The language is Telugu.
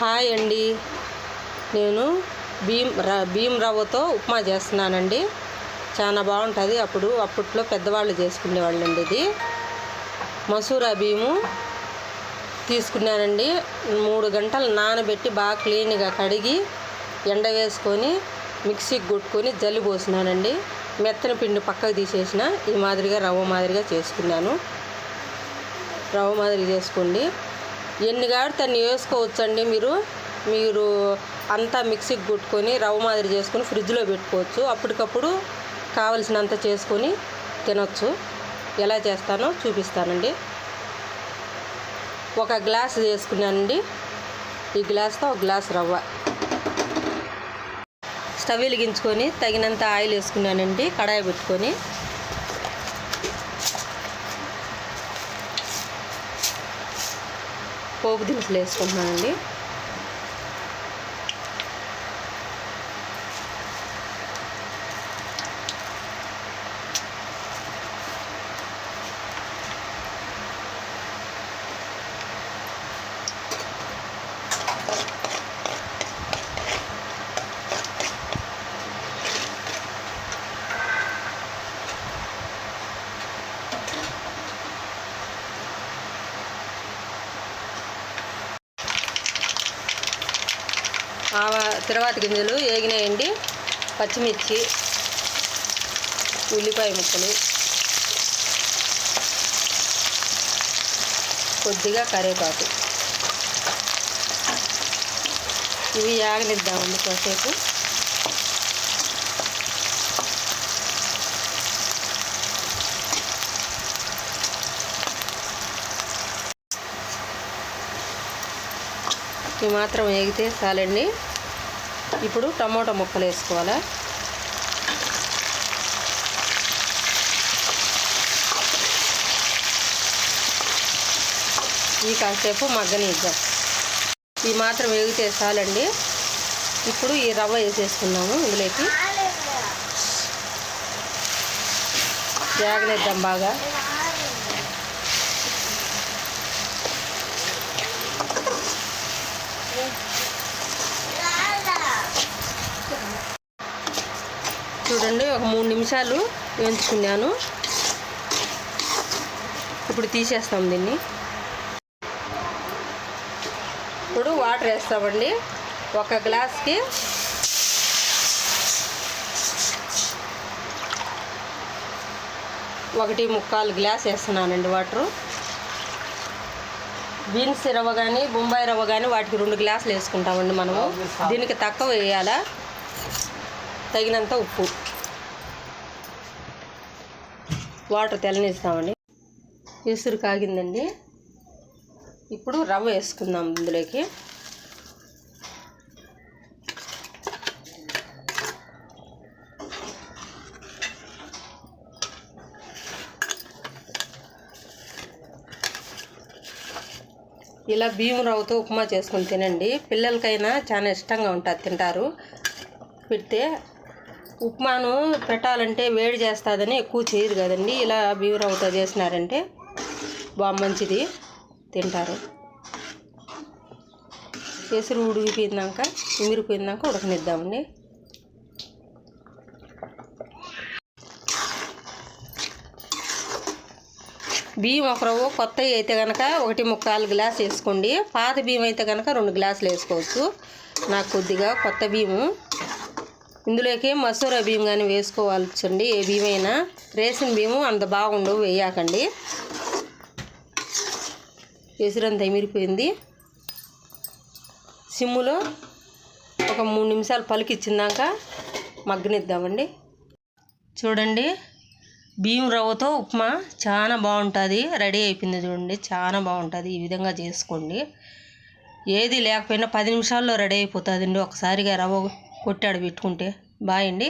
హాయ్ అండి. నేను భీమ్ ర భీమ్ రవ్వతో ఉప్మా చేస్తున్నానండి. చాలా బాగుంటుంది. అప్పుడు అప్పట్లో పెద్దవాళ్ళు చేసుకునేవాళ్ళండి ఇది. మసూర బియ్యము తీసుకున్నానండి. మూడు గంటలు నానబెట్టి బాగా క్లీన్గా కడిగి ఎండ వేసుకొని మిక్సీకి కొట్టుకొని జల్లి పోసినానండి. మెత్తన పిండి పక్కకు తీసేసిన ఈ మాదిరిగా రవ్వ మాదిరిగా చేసుకున్నాను. రవ్వ మాదిరి చేసుకోండి. ఎన్ని కాడితే అన్ని వేసుకోవచ్చండి మీరు. మీరు అంతా మిక్సీకి కొట్టుకొని రవ్వ మాదిరి చేసుకొని ఫ్రిడ్జ్లో పెట్టుకోవచ్చు. అప్పటికప్పుడు కావలసినంత చేసుకొని తినొచ్చు. ఎలా చేస్తానో చూపిస్తానండి. ఒక గ్లాస్ వేసుకున్నానండి ఈ గ్లాస్తో ఒక గ్లాస్ రవ్వ. స్టవ్ వెలిగించుకొని తగినంత ఆయిల్ వేసుకున్నానండి. కడాయి పెట్టుకొని. పోపు దినుసులు వేసుకుంటున్నానండి. ఆవా తర్వాత గింజలు వేగినాయండి పచ్చిమిర్చి ఉల్లిపాయ ముక్కలు కొద్దిగా కరివేపాకు. ఇవి యాగనిద్దామండి కాసేపు ఇవి మాత్రం వేగితే చాలండి. ఇప్పుడు టమోటా ముక్కలు వేసుకోవాలా? ఈ కాసేపు మగ్గనిద్దాం. ఈ మాత్రం వేగితే చాలండి. ఇప్పుడు ఈ రవ్వ వేసేసుకున్నాము ఇందులోకి. వేగలేద్దాం బాగా చూడండి ఒక మూడు నిమిషాలు వేయించుకున్నాను. ఇప్పుడు తీసేస్తాం దీన్ని. ఇప్పుడు వాటర్ వేస్తామండి. ఒక గ్లాస్కి ఒకటి ముక్కాలు గ్లాస్ వేస్తున్నానండి వాటరు. బీన్స్ రవ్వ కానీ బొంబాయి రవ్వ కానీ వాటికి రెండు గ్లాసులు వేసుకుంటామండి మనము. దీనికి తక్కువ వేయాలా? తగినంత ఉప్పు. వాటర్ తెల్లనిస్తామండి ఎసురు కాగిందండి. ఇప్పుడు రవ్వ వేసుకుందాం ఇందులోకి. ఇలా బియ్యం రవ్వతో ఉప్మా చేసుకొని తినండి. పిల్లలకైనా చాలా ఇష్టంగా ఉంటుంది తింటారు. పెడితే ఉప్మాను పెట్టాలంటే వేడి చేస్తుందని ఎక్కువ చేయరు కదండి. ఇలా బియ్యం చేసినారంటే బాగా మంచిది తింటారు. ఎసురు ఉడికిపోయిందాక ఇమిరిపోయిందాక ఉడకనిద్దామండి. బియ్యం ఒక రవ్వ కొత్తవి అయితే కనుక ఒకటి ముక్కాలు గ్లాస్ వేసుకోండి. పాత బియ్యం అయితే కనుక రెండు గ్లాసులు వేసుకోవచ్చు. నాకు కొద్దిగా కొత్త బియ్యము ఇందులోకి మసూర బియ్యం కానీ వేసుకోవాల్సండి. ఏ బియ్యం అయినా రేషన్ బియ్యము అంత బాగుండవు వేయకండి. ఎసురంత ఎమిరిపోయింది. సిమ్ములో ఒక మూడు నిమిషాలు పలికిచ్చిందాక మగ్గనిద్దామండి. చూడండి బియ్యం రవ్వతో ఉప్మా చాలా బాగుంటుంది. రెడీ అయిపోయింది చూడండి చాలా బాగుంటుంది. ఈ విధంగా చేసుకోండి. ఏది లేకపోయినా పది నిమిషాల్లో రెడీ అయిపోతుందండి. ఒకసారిగా రవ్వ కొట్టాడు పెట్టుకుంటే. బాయ్ అండి.